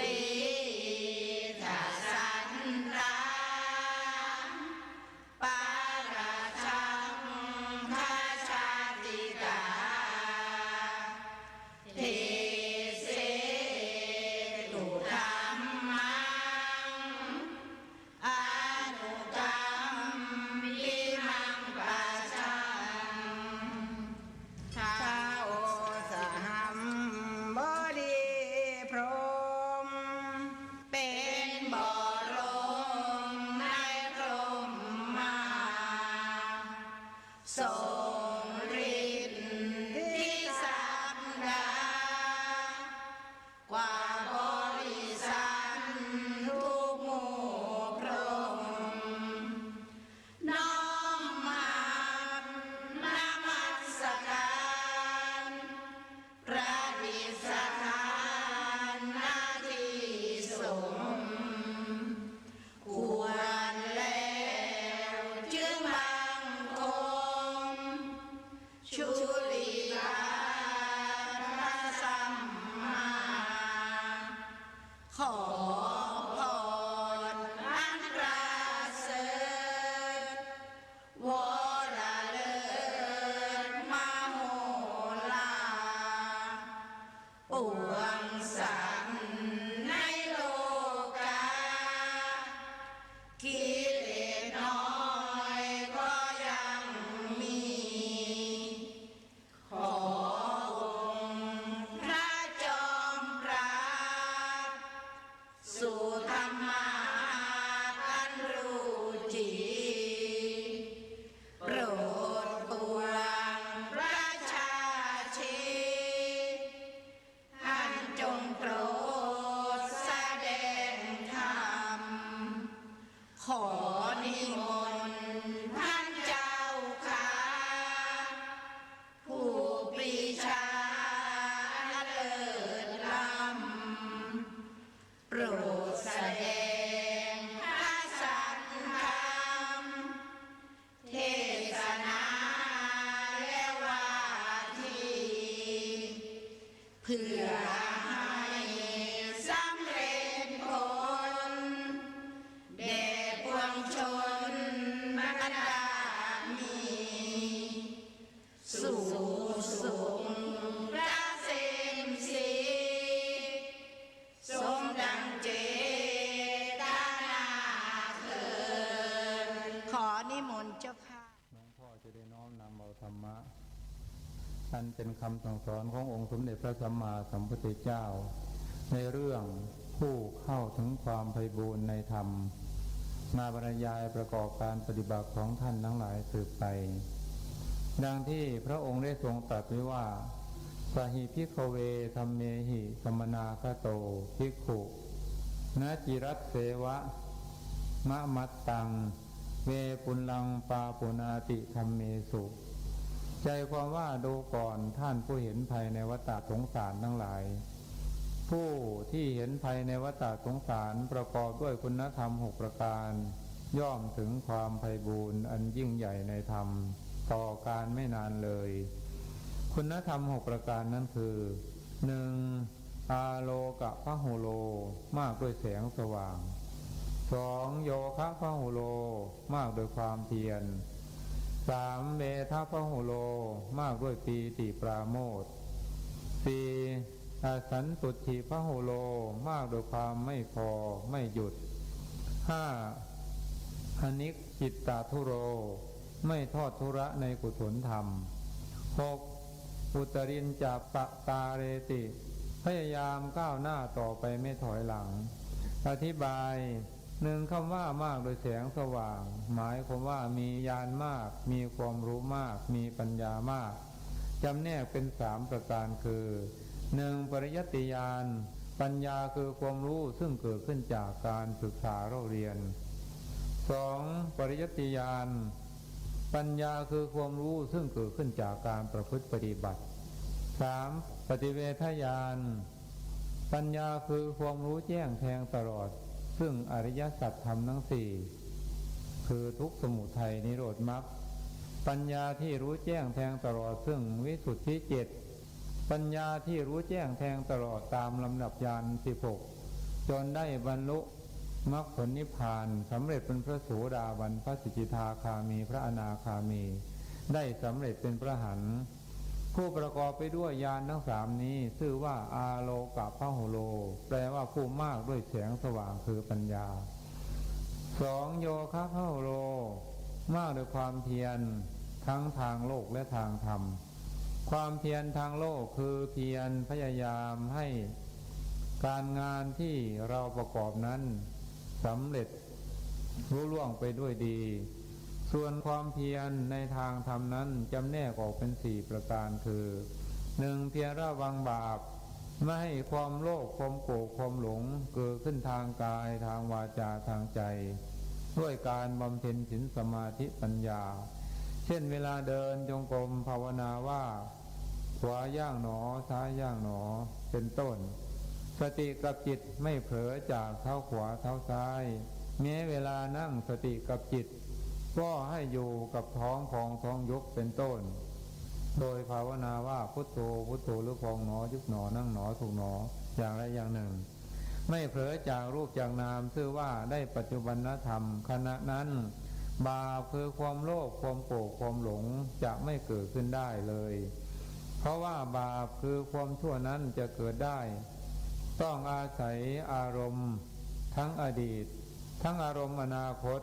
ติ เป็นคำสั่งสอนขององค์สมเด็จพระสัมมาสัมพุทธเจ้า ในเรื่องผู้เข้าถึงความไพบูรณ์ในธรรม มาบรรยายประกอบการปฏิบัติของท่านทั้งหลายสืบไป ดังที่พระองค์ได้ทรงตรัสไว้ว่าสหิพิกเวธรรมเมหิสมนาคโตภิกขุนาจิรัตเสวะ มะมัตตัง เวปุลลังปาปุนาติธรรมเมสุ ใจความว่าดูก่อนท่านผู้เห็นภัยในวัฏสงสารทั้งหลาย ผู้ที่เห็นภัยในวัฏสงสารประกอบด้วยคุณธรรมหกประการ ย่อมถึงความไพบูรณ์อันยิ่งใหญ่ในธรรม ต่อการไม่นานเลย คุณธรรมหกประการนั้นคือหนึ่งอาโลกะพะโหโล มากด้วยแสงสว่างสองโยคะพะโหโล มากด้วยความเพียร สามเมธาพะโหโลมากด้วยปีติปราโมทสี่อสันตุถีพะโหโลมากด้วยความไม่พอไม่หยุดห้าอนิกจิตตาทุโร ไม่ทอดทุระในกุศลธรรมหกอุตรินจับปะตาเรติ พยายามก้าวหน้าต่อไปไม่ถอยหลัง อธิบาย หนึ่งคำว่ามากโดยแสงสว่าง หมายความว่ามีญาณมาก มีความรู้มาก มีปัญญามากจำแนกเป็นสามประการคือหนึ่งปริยัติญาณปัญญาคือความรู้ซึ่งเกิดขึ้นจากการศึกษาเราเรียนสองปริยัติญาณปัญญาคือความรู้ซึ่งเกิดขึ้นจากการประพฤติปฏิบัติสามปฏิเวทญาณปัญญาคือความรู้แจ้งแทงตลอด ซึ่งอริยสัจธรรมทั้งสี่คือทุกสมุทัยนิโรธมรรคปัญญาที่รู้แจ้งแทงตลอดซึ่งวิสุทธิเจ็ดปัญญาที่รู้แจ้งแทงตลอดตามลำดับยานสิบหกจนได้บรรลุมรรคผลนิพพานสำเร็จเป็นพระโสดาบันพระสิกิทาคามีพระอนาคามี ได้สำเร็จเป็นพระหัน ผู้ประกอบไปด้วยยานทั้งสามนี้ชื่อว่าอาโลกับพระโหโล แปลว่าผู้มากด้วยแสงสว่างคือปัญญาสองโยคะพระโหโล มากด้วยความเพียรทั้งทางโลกและทางธรรม ความเพียรทางโลกคือเพียรพยายามให้การงานที่เราประกอบนั้นสำเร็จรุ่ล่วงไปด้วยดี ส่วนความเพียรในทางธรรมนั้นจำแนกออกเป็นสี่ประการคือหนึ่งเพียรระวังบาป ไม่ให้ความโลภความโกรธความหลง เกิดขึ้นทางกายทางวาจาทางใจ ด้วยการบำเพ็ญศีลสมาธิปัญญา เช่นเวลาเดินจงกรมภาวนาว่า ขวาย่างหนอซ้ายย่างหนอเป็นต้น สติกับจิตไม่เผลอจากเท้าขวาเท้าซ้ายแม้เวลานั่งสติกับจิต ก็ให้อยู่กับท้องพองท้องยุบเป็นต้น โดยภาวนาว่าพุทโธพุทโธหรือพองหนอยุบหนอนั่งหนอถูกหนออย่างใดอย่างหนึ่ง ไม่เผลอจากรูปจากนามชื่อว่าได้ปัจจุบันธรรมขณะนั้นบาปคือความโลภความโกรธความหลงจะไม่เกิดขึ้นได้เลย เพราะว่าบาปคือความชั่วนั้นจะเกิดได้ ต้องอาศัยอารมณ์ ทั้งอดีต ทั้งอารมณ์อนาคต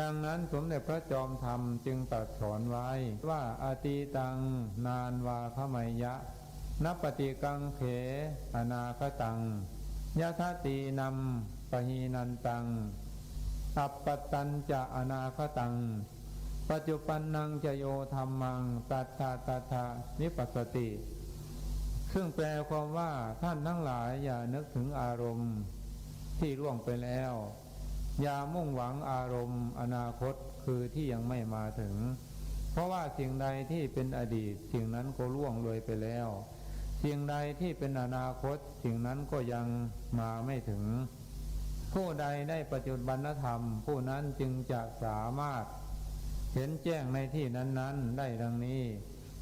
ดังนั้นสมเด็จพระจอมธรรมจึงตรัสสอนไว้ว่าอาตีตัง นานวาขมยยะนับปฏิกังเข อนาคตังยะทะตีนำปหีนันตัง อัปปตันจะอนาคตัง ปัจจุปันนังจะโยธรรมังตัทธาตัทธานิปัสสติ ซึ่งแปลความว่าท่านทั้งหลายอย่านึกถึงอารมณ์ที่ล่วงไปแล้ว อย่ามุ่งหวังอารมณ์ อนาคตคือที่ยังไม่มาถึง เพราะว่าสิ่งใดที่เป็นอดีต สิ่งนั้นก็ล่วงเลยไปแล้ว สิ่งใดที่เป็นอนาคต สิ่งนั้นก็ยังมาไม่ถึง ผู้ใดได้ปัจจุบันธรรม ผู้นั้นจึงจะสามารถ เห็นแจ้งในที่นั้น ๆ ได้ดังนี้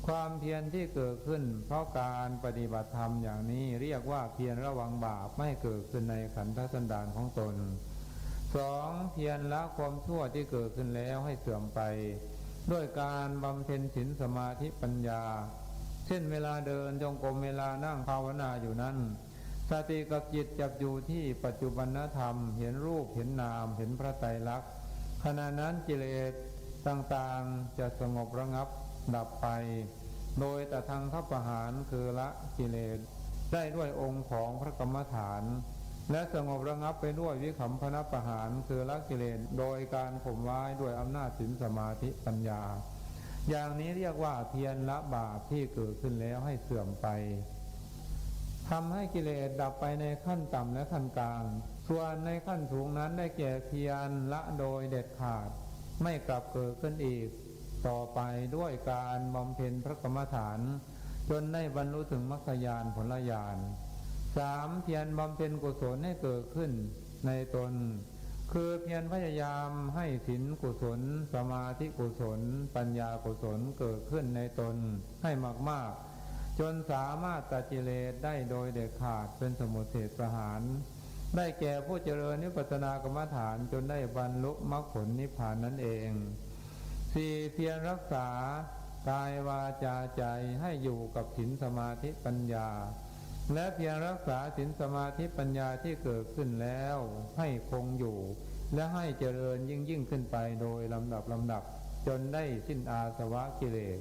ความเพียรที่เกิดขึ้น เพราะการปฏิบัติธรรมอย่างนี้เรียกว่าเพียรระวังบาปไม่เกิดขึ้นในขันธสันดานของตน สองเพียรละความชั่วที่เกิดขึ้นแล้วให้เสื่อมไป ด้วยการบำเพ็ญศีลสมาธิปัญญา เช่นเวลาเดินจงกรมเวลานั่งภาวนาอยู่นั้นสติกับจิตจับอยู่ที่ปัจจุบันธรรม เห็นรูปเห็นนามเห็นพระไตรลักษณ์ขณะนั้นกิเลสต่างๆจะสงบระงับดับไป โดยแต่ทางทัพประหารคือละกิเลสได้ด้วยองค์ของพระกรรมฐาน และสงบระงับไปด้วยวิขำพนประหารคือละกิเลสโดยการข่มไว้ด้วยอำนาจศีลสมาธิปัญญา อย่างนี้เรียกว่าเพียรละบาปที่เกิดขึ้นแล้วให้เสื่อมไปทำให้กิเลสดับไปในขั้นต่ำและขั้นกลาง ส่วนในขั้นสูงนั้นได้แก่เพียรละโดยเด็ดขาด ไม่กลับเกิดขึ้นอีก ต่อไปด้วยการบำเพ็ญพระกรรมฐาน จนได้บรรลุถึงมรรคญาณผลญาณ สามเพียรบำเพ็ญกุศลให้เกิดขึ้นในตน คือเพียรพยายามให้ศีลกุศล สมาธิกุศล ปัญญากุศลเกิดขึ้นในตนให้มากๆ จนสามารถตัดกิเลสได้โดยเด็ดขาดเป็นสมุทเทศประหาร ได้แก่ผู้เจริญนิพพานากรรมฐานจนได้บรรลุมรรคผลนิพพานนั่นเองสี่เพียรรักษากายวาจาใจให้อยู่กับศีลสมาธิปัญญา และเพียรรักษาศีลสมาธิปัญญาที่เกิดขึ้นแล้ว ให้คงอยู่ และให้เจริญยิ่งยิ่งขึ้นไปโดยลำดับลำดับ จนได้สิ้นอาสวะกิเลส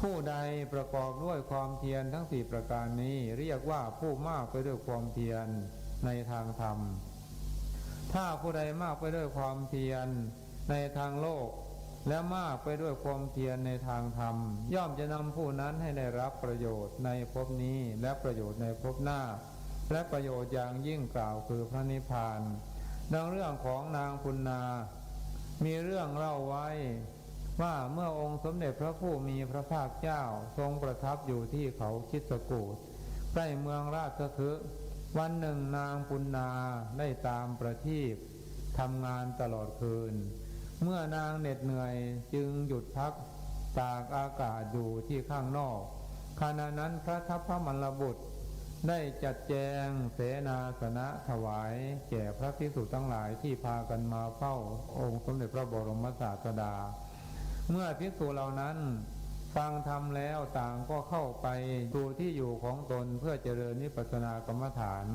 ผู้ใดประกอบด้วยความเพียรทั้งสี่ประการนี้เรียกว่าผู้มากไปด้วยความเพียรในทางธรรม ถ้าผู้ใดมากไปด้วยความเพียรในทางโลก และมากไปด้วยความเพียรในทางธรรม ย่อมจะนำผู้นั้นให้ได้รับประโยชน์ในภพนี้และประโยชน์ในภพหน้า และประโยชน์อย่างยิ่งกล่าวคือพระนิพพาน ดังเรื่องของนางปุณนา มีเรื่องเล่าไว้ ว่าเมื่อองค์สมเด็จพระผู้มีพระภาคเจ้าทรงประทับอยู่ที่เขาคิดสกูดใกล้เมืองราชคฤห์วันหนึ่งนางปุณนาได้ตามประทีปทำงานตลอดคืน เมื่อนางเหน็ดเหนื่อยจึงหยุดพักตากอากาศอยู่ที่ข้างนอกขณะนั้นพระทัพพระมลบุตร ได้จัดแจงเสนาสนะถวาย แก่พระภิกษุทั้งหลายที่พากันมาเฝ้าองค์สมเด็จพระบรมศาสดา เมื่อภิกษุเหล่านั้น ฟังธรรมแล้วต่างก็เข้าไปดูที่อยู่ของตนเพื่อเจริญนิพพานกรรมฐาน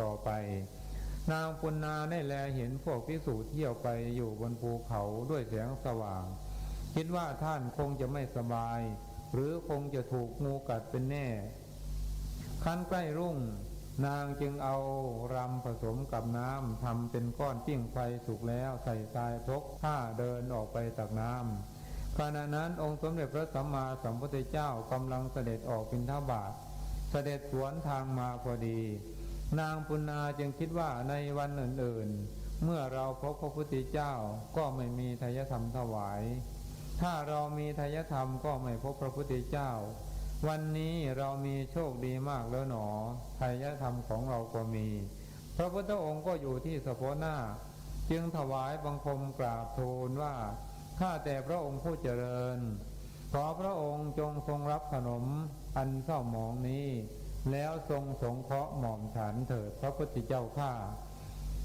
ต่อไป นางปุณนาได้แลเห็นพวกภิกษุเที่ยวไปอยู่บนภูเขาด้วยแสงสว่าง คิดว่าท่านคงจะไม่สบาย หรือคงจะถูกงูกัดเป็นแน่คันใกล้รุ่ง นางจึงเอารำผสมกับน้ำทำเป็นก้อนปิ้งไฟสุกแล้วใส่ทรายพกผ้าเดินออกไปตักน้ำขณะนั้นองค์สมเด็จพระสัมมาสัมพุทธเจ้ากำลังเสด็จออกบิณฑบาตเสด็จสวนทางมาพอดี นางปุณนาจึงคิดว่าในวันอื่นๆ เมื่อเราพบพระพุทธเจ้าก็ไม่มีทายธรรมถวาย ถ้าเรามีทายธรรมก็ไม่พบพระพุทธเจ้า วันนี้เรามีโชคดีมากแล้วหนอทายธรรมของเราก็มี พระพุทธองค์ก็อยู่ที่สะโพหน้า จึงถวายบังคมกราบทูลว่าข้าแต่พระองค์ผู้เจริญ ขอพระองค์จงทรงรับขนมอันเศร้าหมองนี้ แล้วทรงสงเคราะห์หม่อมฉันเถิดพระพุทธเจ้าข้า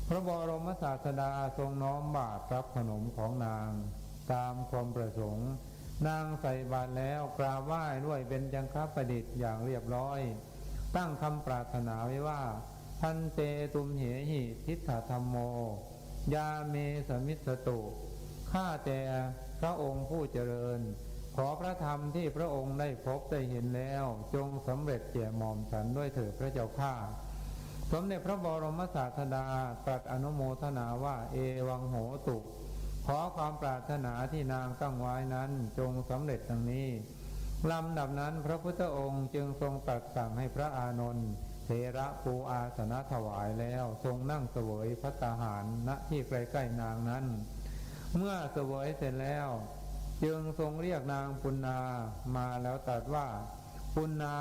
พระบรมศาสดาทรงน้อมบาตรรับขนมของนาง ตามความประสงค์ นางใส่บาตรแล้วกราบไหว้ด้วยเป็นจังคประดิษฐ์อย่างเรียบร้อย ตั้งคำปรารถนาไว้ว่า พันเตตุมเหหิทิฏฐธรรมโม ยาเมสมิสตุข้าแต่พระองค์ผู้เจริญ ขอพระธรรมที่พระองค์ได้พบได้เห็นแล้ว จงสำเร็จแก่หม่อมฉันด้วยเถิดพระเจ้าข้าสมเด็จพระบรมศาสดาตรัสอนุโมทนาว่าเอวังโหตุขอความปรารถนาที่นางตั้งไว้นั้นจงสำเร็จดังนี้ลำดับนั้นพระพุทธองค์จึงทรงตรัสสั่งให้พระอานนท์เทระปูอาสนะถวายแล้วทรงนั่งเสวยพัตตาหารณที่ใกล้ๆนางนั้น เมื่อเสวยเสร็จแล้ว จึงทรงเรียกนางปุณนามาแล้วตรัสว่าปุณนา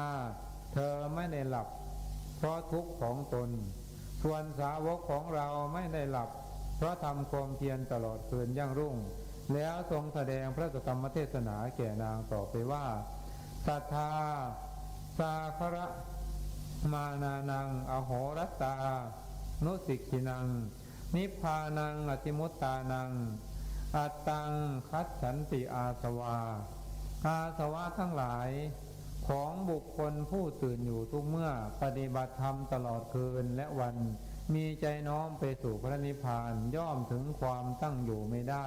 เธอไม่ได้หลับ เพราะทุกข์ของตน ส่วนสาวกของเราไม่ได้หลับ เพราะทำความเพียรตลอดคืนยั่งรุ่ง แล้วทรงแสดงพระสกรรมเทศนาแก่นางต่อไปว่าศรัทธาสาคระมานานัง อโหรัตตา นุสิกินัง นิพพานังอติมุตตานัง อัตตังคัดสันติอาสวา อาสวะทั้งหลายของบุคคลผู้ตื่นอยู่ทุกเมื่อปฏิบัติธรรมตลอดคืนและวัน มีใจน้อมไปสู่พระนิพพานย่อมถึงความตั้งอยู่ไม่ได้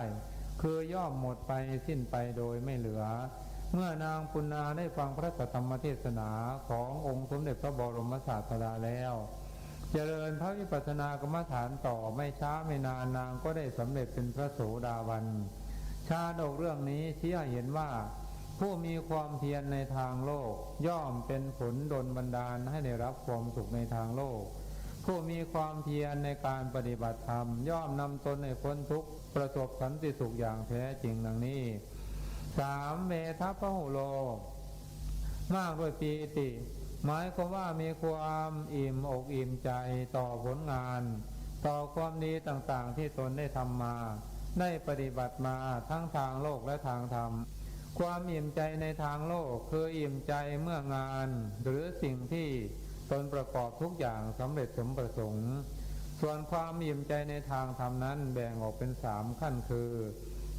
คือย่อมหมดไปสิ้นไปโดยไม่เหลือ เมื่อนางปุณนาได้ฟังพระธรรมเทศนาขององค์สมเด็จพระบรมศาสดาแล้ว เจริญพระวิปัสสนากรรมฐานต่อไม่ช้าไม่นานนางก็ได้สำเร็จเป็นพระโสดาบัน ชาดกเรื่องนี้ชี้ให้เห็นว่า ผู้มีความเพียรในทางโลก ย่อมเป็นผลดลบันดาลให้ได้รับความสุขในทางโลก ผู้มีความเพียรในการปฏิบัติธรรม ย่อมนำตนให้พ้นทุกข์ประสบสันติสุขอย่างแท้จริงดังนี้สามเมทัพพหุโล มากด้วยปีติ หมายความว่ามีความอิ่มอกอิ่มใจต่อผลงาน ต่อความดีต่างๆที่ตนได้ทำมา ได้ปฏิบัติมาทั้งทางโลกและทางธรรม ความอิ่มใจในทางโลกคืออิ่มใจเมื่องาน หรือสิ่งที่ตนประกอบทุกอย่างสำเร็จสมประสงค์ ส่วนความอิ่มใจในทางธรรมนั้นแบ่งออกเป็นสามขั้นคือ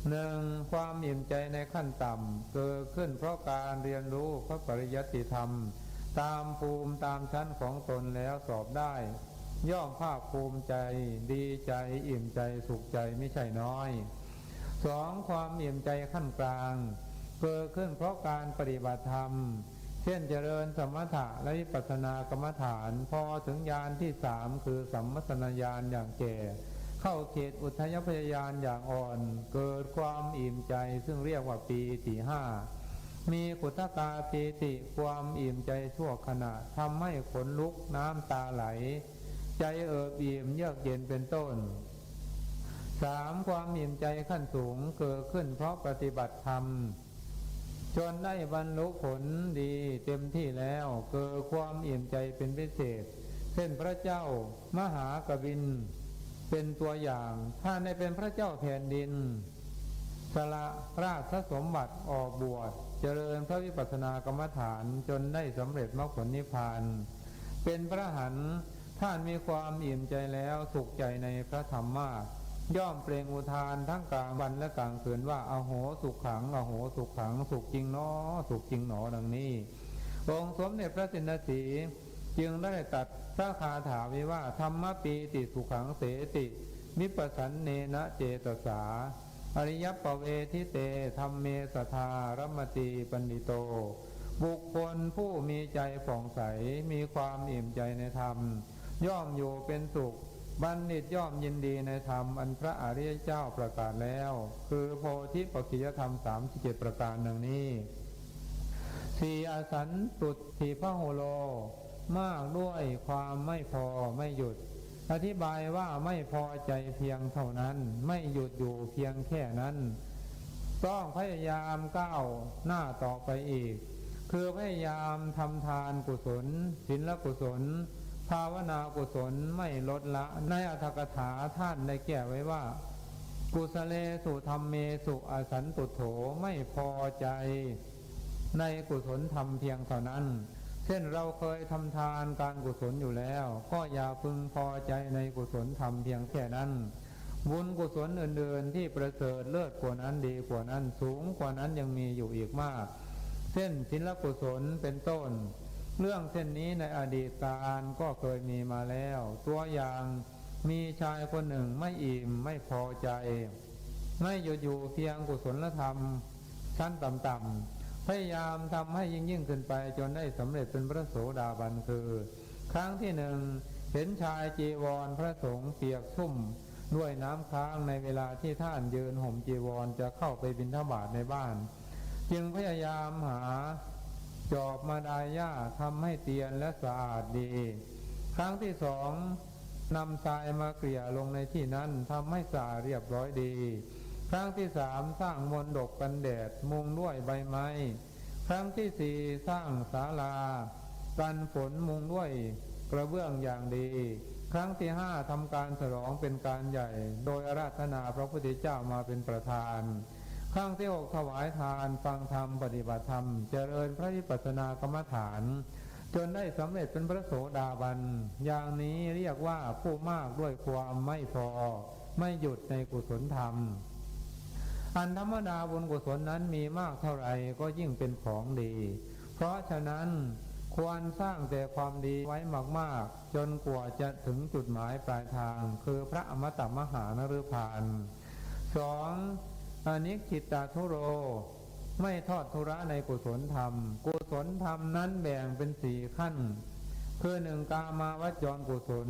หนึ่งความอิ่มใจในขั้นต่ำเกิดขึ้นเพราะการเรียนรู้พระปริยัติธรรม ตามภูมิตามชั้นของตนแล้วสอบได้ ย่อมภาคภูมิใจดีใจอิ่มใจสุขใจไม่ใช่น้อยสองความอิ่มใจขั้นกลาง เกิดขึ้นเพราะการปฏิบัติธรรม เช่นเจริญสมถะและวิปัสสนากรรมฐาน พอถึงญาณที่สามคือสัมมสนญาณอย่างแก่ เข้าเขตอุทยพยายานอย่างอ่อน เกิดความอิ่มใจซึ่งเรียกว่าปีติห้า มีกุตกาปีติความอิ่มใจชั่วขณะทำให้ขนลุกน้ำตาไหล ใจเอิบอิ่มเยือกเย็นเป็นต้นสามความอิ่มใจขั้นสูงเกิดขึ้นเพราะปฏิบัติธรรม จนได้บรรลุผลดีเต็มที่แล้วเกิดความอิ่มใจเป็นพิเศษ เช่นพระเจ้ามหากบิน เป็นตัวอย่างถ้าในเป็นพระเจ้าแผ่นดินสละราชสมบัติออกบวช เจริญพระวิปัสสนากรรมฐานจนได้สำเร็จมรรคผลนิพพาน เป็นพระหันท่านมีความอิ่มใจแล้วสุขใจในพระธรรมมาก ย่อมเปล่งอุทานทั้งกลางวันและกลางคืนว่าอโหสุขขังอโหสุขขังสุขจริงเนอสุขจริงหนอดังนี้องค์สมเด็จพระสินสีจึงได้ตัดพระคาถาไว้ว่าธรรมปีติสุขังเสติมิปสันเนนะเจตสา อริยปเวทิเตธรรมเมสทารมตีปันดิโต บุคคลผู้มีใจผ่องใสมีความอิ่มใจในธรรม ย่อมอยู่เป็นสุข บัณฑิตย่อมยินดีในธรรม อันพระอริยเจ้าประกาศแล้ว คือโพธิปัจจยธรรมสามสิบเจ็ดประการดังนี้สีอสันตุทีพระโหโล มากด้วยความไม่พอไม่หยุด อธิบายว่าไม่พอใจเพียงเท่านั้น ไม่หยุดอยู่เพียงแค่นั้น ต้องพยายามก้าวหน้าต่อไปอีก คือพยายามทำทานกุศลศีลกุศล ภาวนากุศลไม่ลดละ ในอัตถกถาท่านได้แก้ไว้ว่า กุสเลสุธรรมเมสุอสันตุโถไม่พอใจ ในกุศลทำเพียงเท่านั้น เช่นเราเคยทำทานการกุศลอยู่แล้ว ก็อย่าพึงพอใจในกุศลทำเพียงแค่นั้น บุญกุศลอื่นๆที่ประเสริฐเลิศกว่านั้นดีกว่านั้นสูงกว่านั้นยังมีอยู่อีกมาก เช่นศีลกุศลเป็นต้น เรื่องเช่นนี้ในอดีตการก็เคยมีมาแล้ว ตัวอย่างมีชายคนหนึ่งไม่อิ่มไม่พอใจ ไม่อยู่อยู่เพียงกุศลธรรม ชั้นต่ำๆ พยายามทำให้ยิ่งยิ่งขึ้นไป จนได้สำเร็จเป็นพระโสดาบันคือ ครั้งที่หนึ่งเห็นชายจีวรพระสงฆ์เปียกชุ่มด้วยน้ำค้างในเวลาที่ท่านยืนห่มจีวรจะเข้าไปบิณฑบาตในบ้าน จึงพยายามหาจอบมาดายาทำให้เตียนและสะอาดดี ครั้งที่สองนำทรายมาเกลี่ยลงในที่นั้นทำให้สะอาดเรียบร้อยดี ครั้งที่สามสร้างมนดกกันแดดมุงด้วยใบไม้ ครั้งที่สี่สร้างศาลา กันฝนมุงด้วยกระเบื้องอย่างดี ครั้งที่ห้าทำการฉลองเป็นการใหญ่ โดยอาราธนาพระพุทธเจ้ามาเป็นประธาน ครั้งที่หกถวายทานฟังธรรมปฏิบัติธรรม เจริญพระวิปัสสนากรรมฐาน จนได้สำเร็จเป็นพระโสดาบัน อย่างนี้เรียกว่าผู้มากด้วยความไม่พอ ไม่หยุดในกุศลธรรม อันธรรมดาบุญกุศลนั้นมีมากเท่าไหร่ก็ยิ่งเป็นของดี เพราะฉะนั้นควรสร้างแต่ความดีไว้มาก ๆ จนกว่าจะถึงจุดหมายปลายทาง คือพระอมตะมหานฤพานสองอนิจจิตตาทุโร ไม่ทอดทุระในกุศลธรรม กุศลธรรมนั้นแบ่งเป็นสี่ขั้น คือหนึ่งกามาวจรกุศล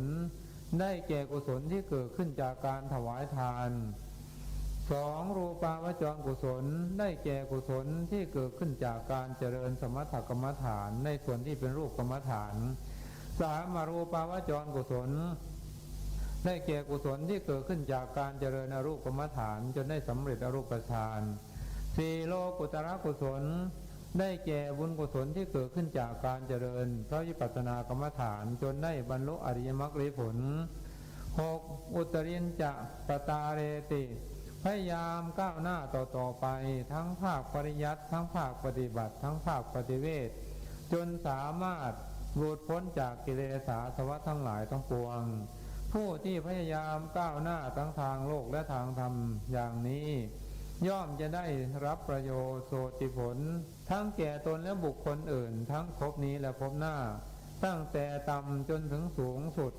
ได้แก่กุศลที่เกิดขึ้นจากการถวายทาน สองรูปาวจรกุศลได้แก่กุศลที่เกิดขึ้นจากการเจริญสมถกรรมฐานในส่วนที่เป็นรูปกรรมฐานสามมารูปาวจรกุศล ได้แก่กุศลที่เกิดขึ้นจากการเจริญอรูปกรรมฐานจนได้สำเร็จอรูปฌานสี่โลกุตระกุศล ได้แก่บุญกุศลที่เกิดขึ้นจากการเจริญพระวิปัสสนากรรมฐานจนได้บรรลุอริยมรรคผลหกอุตรินจะปตาเรติ พยายามก้าวหน้าต่อต่อไป ทั้งภาคปริยัติทั้งภาคปฏิบัติ ทั้งภาคปฏิเวทจนสามารถหลุดพ้นจากกิเลสาสวะทั้งหลายทั้งปวง ผู้ที่พยายามก้าวหน้าทั้งทางโลกและทางธรรมอย่างนี้ ย่อมจะได้รับประโยชน์โสติผล ทั้งแก่ตนและบุคคลอื่น ทั้งภพนี้และภพหน้า ตั้งแต่ต่ำจนถึงสูงสุด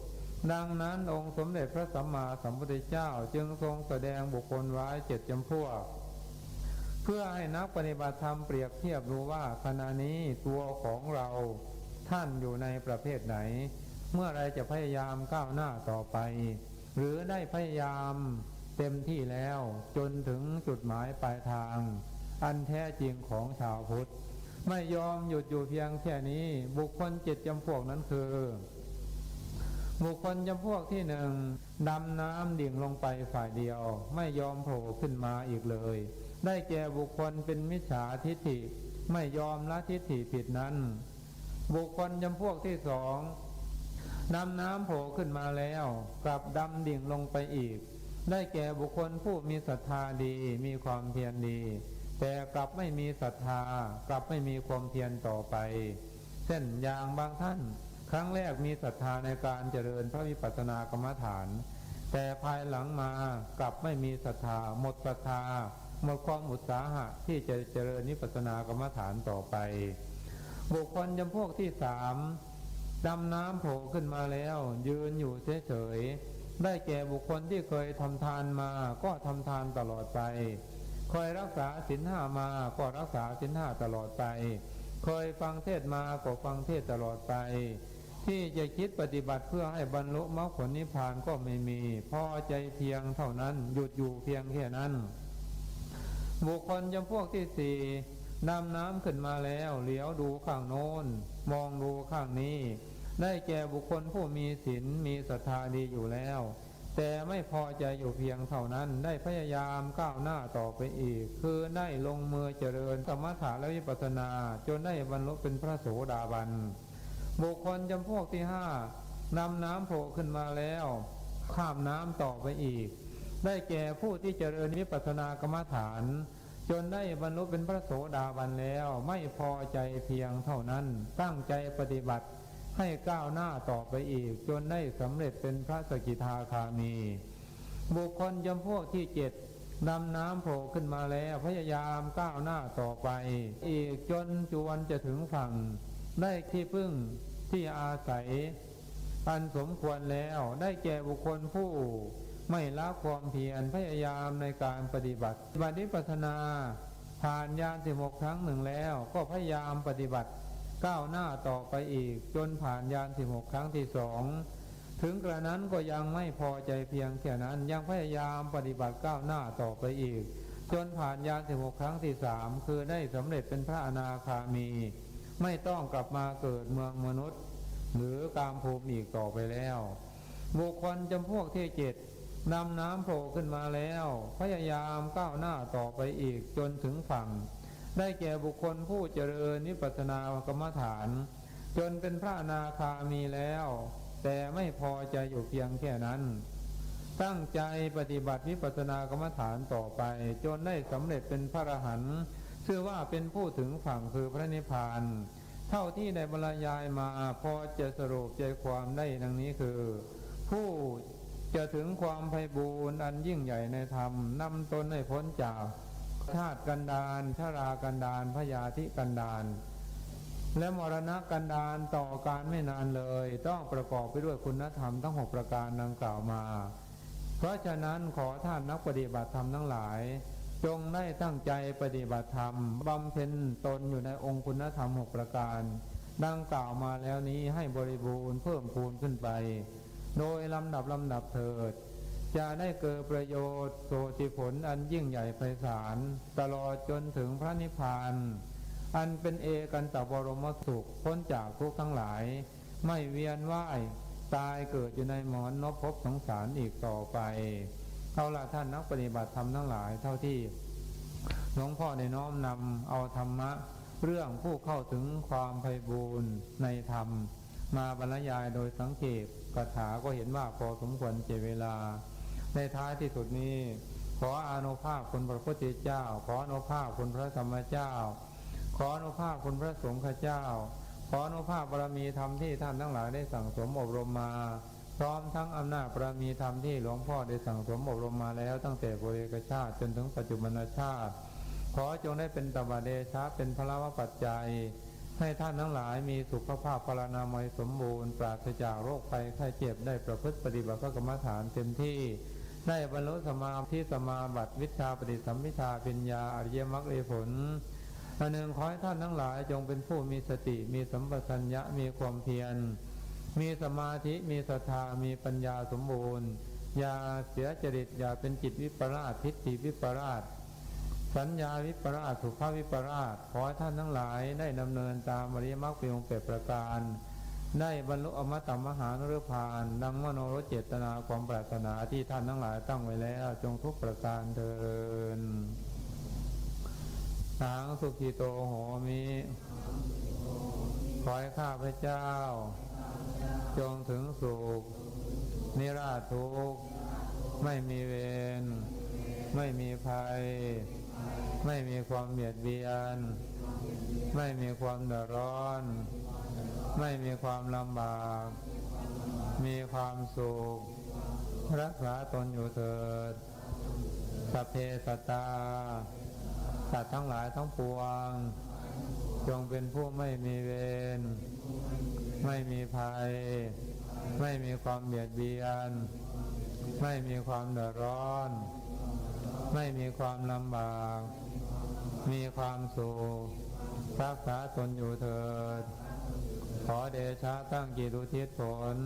ดังนั้นองค์สมเด็จพระสัมมาสัมพุทธเจ้าจึงทรงแสดงบุคคลไว้เจ็ดจำพวก เพื่อให้นักปฏิบัติธรรมเปรียบเทียบรู้ว่าขณะนี้ตัวของเราท่านอยู่ในประเภทไหน เมื่อไรจะพยายามก้าวหน้าต่อไป หรือได้พยายามเต็มที่แล้วจนถึงจุดหมายปลายทาง อันแท้จริงของชาวพุทธ ไม่ยอมหยุดอยู่เพียงแค่นี้บุคคลเจ็ดจำพวกนั้นคือ บุคคลจำพวกที่หนึ่งดำน้ำดิ่งลงไปฝ่ายเดียว ไม่ยอมโผล่ขึ้นมาอีกเลย ได้แก่บุคคลเป็นมิจฉาทิฏฐิ ไม่ยอมละทิฏฐิผิดนั้น บุคคลจำพวกที่สองดำน้ำโผล่ขึ้นมาแล้วกลับดำดิ่งลงไปอีก ได้แก่บุคคลผู้มีศรัทธาดีมีความเพียรดี แต่กลับไม่มีศรัทธากลับไม่มีความเพียรต่อไป เช่นอย่างบางท่าน ครั้งแรกมีศรัทธาในการเจริญพระวิปัสสนากรรมฐาน แต่ภายหลังมากลับไม่มีศรัทธา หมดศรัทธา หมดความอุตสาหะที่จะเจริญนิพพานากรรมฐานต่อไป บุคคลจำพวกที่สามดำน้ำโผล่ขึ้นมาแล้ว ยืนอยู่เฉยๆได้แก่บุคคลที่เคยทำทานมาก็ทำทานตลอดไปเคยรักษาศีลห้ามาก็รักษาศีลห้าตลอดไปเคยฟังเทศมาก็ฟังเทศตลอดไป ที่จะคิดปฏิบัติเพื่อให้บรรลุมรรคผลนิพพานก็ไม่มีพอใจเพียงเท่านั้นหยุดอยู่เพียงแค่นั้น บุคคลจำพวกที่สี่นำน้ำขึ้นมาแล้วเหลียวดูข้างโน้น มองดูข้างนี้ ได้แก่บุคคลผู้มีศีลมีศรัทธาดีอยู่แล้ว แต่ไม่พอใจอยู่เพียงเท่านั้นได้พยายามก้าวหน้าต่อไปอีก คือได้ลงมือเจริญสมถะและวิปัสสนา จนได้บรรลุเป็นพระโสดาบัน บุคคลจำพวกที่ห้านำน้ำโผล่ขึ้นมาแล้ว ข้ามน้ำต่อไปอีก ได้แก่ผู้ที่เจริญวิปัสสนากรรมฐาน จนได้บรรลุเป็นพระโสดาบันแล้วไม่พอใจเพียงเท่านั้น ตั้งใจปฏิบัติให้ก้าวหน้าต่อไปอีก จนได้สำเร็จเป็นพระสกิทาคามี บุคคลจำพวกที่เจ็ดนำน้ำโผล่ขึ้นมาแล้วพยายามก้าวหน้าต่อไป อีกจนจวนจะถึงฝั่ง ได้ที่พึ่ง ที่อาศัย อันสมควรแล้วได้แก่บุคคลผู้ ไม่ละความเพียรพยายามในการปฏิบัติปฏิปัสนาผ่านยานสิบหกครั้งหนึ่งแล้วก็พยายามปฏิบัติก้าวหน้าต่อไปอีกจนผ่านยานสิบหกครั้งที่สองถึงกระนั้นก็ยังไม่พอใจเพียงแค่นั้นยังพยายามปฏิบัติก้าวหน้าต่อไปอีก จนผ่านยานสิบหกครั้งที่สามคือได้สำเร็จเป็นพระอนาคามี ไม่ต้องกลับมาเกิดเมืองมนุษย์ หรือกามภูมิอีกต่อไปแล้ว บุคคลจำพวกที่เจ็ดนำน้ำโผล่ขึ้นมาแล้ว พยายามก้าวหน้าต่อไปอีกจนถึงฝั่ง ได้แก่บุคคลผู้เจริญนิพพานากรรมฐาน จนเป็นพระนาคามีแล้ว แต่ไม่พอใจอยู่เพียงแค่นั้น ตั้งใจปฏิบัติวิปัสสนากรรมฐานต่อไป จนได้สำเร็จเป็นพระอรหันต์ ชื่อว่าเป็นผู้ถึงฝั่งคือพระนิพพาน เท่าที่ได้บรรยายมาพอจะสรุปใจความได้ดังนี้คือ ผู้จะถึงความไพบูรณ์อันยิ่งใหญ่ในธรรมนำตนให้พ้นจากชาติกันดานชรากันดานพยาธิกันดานและมรณะกันดานต่อการไม่นานเลย ต้องประกอบไปด้วยคุณธรรมทั้งหกประการดังกล่าวมา เพราะฉะนั้นขอท่านนักปฏิบัติธรรมทั้งหลาย จงได้ตั้งใจปฏิบัติธรรมบำเพ็ญตนอยู่ในองค์คุณธรรมหกประการ ดังกล่าวมาแล้วนี้ให้บริบูรณ์เพิ่มพูนขึ้นไป โดยลำดับลำดับเถิด จะได้เกิดประโยชน์โสติผลอันยิ่งใหญ่ไพศาลตลอดจนถึงพระนิพพานอันเป็นเอกันตบรมสุขพ้นจากทุกข์ทั้งหลาย ไม่เวียนว่ายตายเกิดอยู่ในหมอนนบพบสงสารอีกต่อไป เอาละท่านนักปฏิบัติธรรมทั้งหลาย เท่าที่หลวงพ่อได้น้อมนำเอาธรรมะ เรื่องผู้เข้าถึงความไพบูรณ์ในธรรม มาบรรยายโดยสังเกตกถาก็เห็นว่าพอสมควรเจเวลา ในท้ายที่สุดนี้ ขออนุภาพคุณพระพุทธเจ้า ขออนุภาพคุณพระธรรมเจ้า ขออนุภาพคุณพระสงฆ์เจ้า ขออนุภาพบารมีธรรมที่ท่านทั้งหลายได้สั่งสมอบรมมา พร้อมทั้งอำนาจบารมีธรรมที่หลวงพ่อได้สั่งสมอบรมมาแล้วตั้งแต่บริกชาติจนถึงปัจจุบันชาติ ขอจงได้เป็นตบะเดชะเป็นพระวปัจจัย ให้ท่านทั้งหลายมีสุขภาพพลานามัยสมบูรณ์ปราศจากโรคภัยไข้เจ็บได้ประพฤติปฏิบัติพระกรรมฐานเต็มที่ได้บรรลุสมาธิสมาบัติวิชาปฏิสัมพิทาปัญญาอริยมรรคเอผลอันหนึ่งขอให้ท่านทั้งหลายจงเป็นผู้มีสติมีสัมปชัญญะมีความเพียร มีสมาธิมีศรัทธามีปัญญาสมบูรณ์ อย่าเสียจริตอย่าเป็นจิตวิปลาสทิฏฐิวิปลาสสัญญาวิปราชสุภาพวิปราชขอให้ท่านทั้งหลายได้ดำเนินตามอริยมรรคเป็นองค์แปดประการ ได้บรรลุอมตะมหานรพานดังมโนรเจตนาความปรารถนาที่ท่านทั้งหลายตั้งไว้แล้วจงทุกประการเดินทางสุขีโตโหมิขอให้ข้าพเจ้า จงถึงสุข นิราชทุกข์ไม่มีเวร ไม่มีภัย ไม่มีความเบียดเบียน ไม่มีความเดือดร้อน ไม่มีความลำบาก มีความสุข รักษาตนอยู่เถิดสัพเพสัตตาสัตว์ทั้งหลายทั้งปวง จงเป็นผู้ไม่มีเวร ไม่มีภัย ไม่มีความเบียดเบียน ไม่มีความเดือดร้อน ไม่มีความลำบาก มีความสุขรักษาตนอยู่เถิด ขอเดชะตั้งจิตอุทิศผล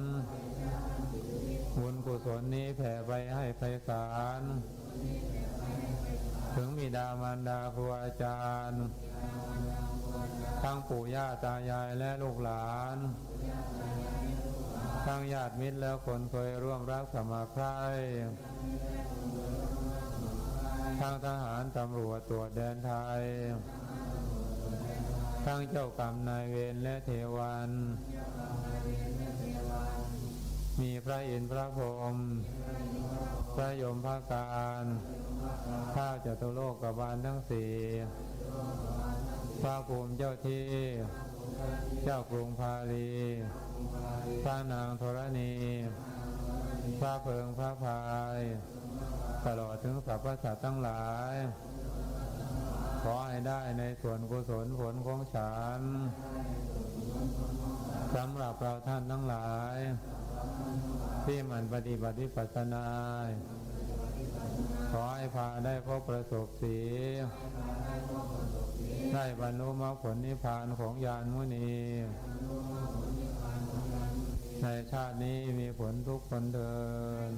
บุญกุศลนี้แผ่ไปให้ไพศาลถึงมีดามารดาครูอาจารย์ ทั้งปู่ย่าตายายและลูกหลาน ทั้งญาติมิตรและคนเคยร่วมรักสมัครใคร่ทั้งทหารตำรวจตรวจแดนไทย ทั้งเจ้ากรรมนายเวรและเทวัน มีพระอินทร์พระพรหมพระยมพระการ ข้าจตุโลกบาลทั้งสี่ พระภูมิเจ้าที่ เจ้ากรุงพาลีพระนางธรณี พระเพิงพระพาย ตลอดถึงสรรพสัตว์ทั้งหลาย ขอให้ได้ในส่วนกุศลผลของฉันสำหรับเราท่านทั้งหลาย ที่มันปฏิบัติปัสสนา ขอให้พาได้พบประสบสี ได้บรรลุมรรคผลนิพพานของญาณมุนี ในชาตินี้มีผลทุกคนเดิน